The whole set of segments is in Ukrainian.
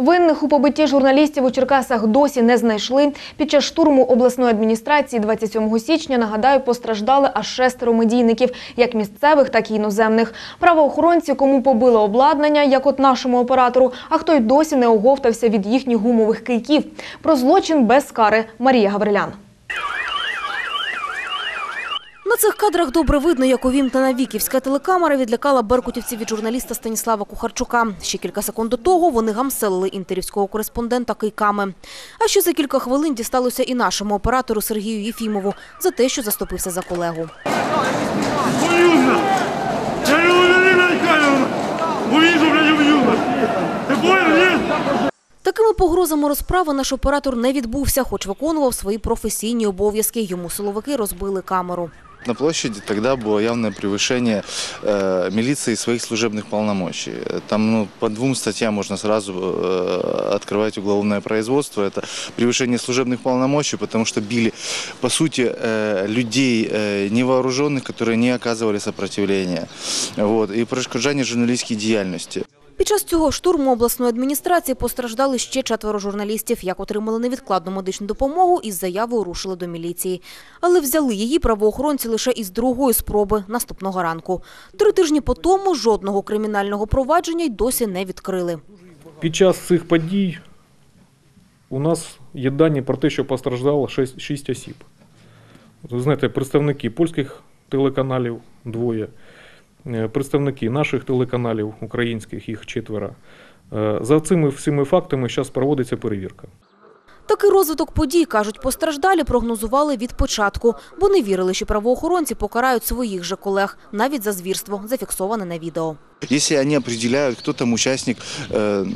Винних у побитті журналістів у Черкасах досі не знайшли. Під час штурму обласної адміністрації 27 січня, нагадаю, постраждали аж шестеро медійників, як місцевих, так і іноземних. Правоохоронці, кому побили обладнання, як от нашому оператору, а хто й досі не оговтався від їхніх гумових кийків. Про злочин без кари. Марія Гаврилян. На цих кадрах добре видно, як увімкнена віківська телекамера відлякала беркутівців від журналіста Станіслава Кухарчука. Ще кілька секунд до того вони гамселили інтерівського кореспондента кийками. А ще за кілька хвилин дісталося і нашому оператору Сергію Єфімову за те, що заступився за колегу. Такими погрозами розправи наш оператор не відбувся, хоч виконував свої професійні обов'язки. Йому силовики розбили камеру. На площади тогда было явное превышение э, милиции своих служебных полномочий. Там ну, по двум статьям можно сразу э, открывать уголовное производство. Это превышение служебных полномочий, потому что били, по сути, э, людей э, невооруженных, которые не оказывали сопротивления. Вот, и перешкоджание журналистской деятельности. Під час цього штурму обласної адміністрації постраждали ще четверо журналістів, як отримали невідкладну медичну допомогу і з заявою рушили до міліції. Але взяли її правоохоронці лише із другої спроби наступного ранку. Три тижні по тому жодного кримінального провадження й досі не відкрили. Під час цих подій у нас є дані про те, що постраждало 6, 6 осіб. Ви знаєте, представники польських телеканалів двоє, представники наших телеканалів українських, їх четверо. Е, За цими всіми фактами зараз проводиться перевірка. Такий розвиток подій, кажуть, постраждалі прогнозували від початку, бо не вірили, що правоохоронці покарають своїх же колег, навіть за звірство, зафіксоване на відео. Якщо вони определяют, хто там учасник. э,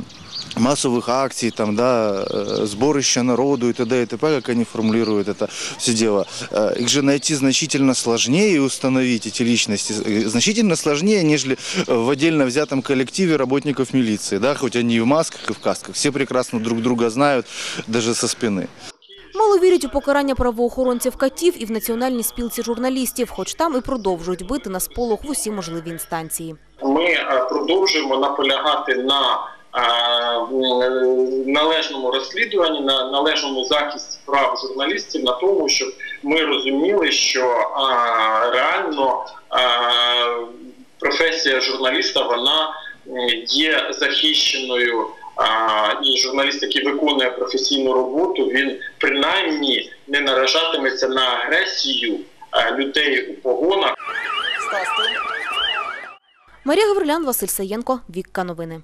массовых акций, там, да, э, сборища народу и т.д. и т.п., как они формулируют это все дело, э, их же найти значительно сложнее и установить эти личности, э, значительно сложнее, нежели э, в отдельно взятом коллективе работников милиции, да, хоть они и в масках, и в касках. Все прекрасно друг друга знают, даже со спины. Мало вірять у покарання правоохоронців катів і в національній спілці журналістів, хоч там і продовжують бити на сполох в усі можливі інстанції. ми е, продовжуємо наполягати на належному розслідуванні, на належному захисті прав журналістів, на тому, щоб ми розуміли, що реально професія журналіста вона є захищеною. І журналіст, який виконує професійну роботу, він принаймні не наражатиметься на агресію людей у погонах. Марія Гаврилян, Василь Саєнко, Вікка Новини.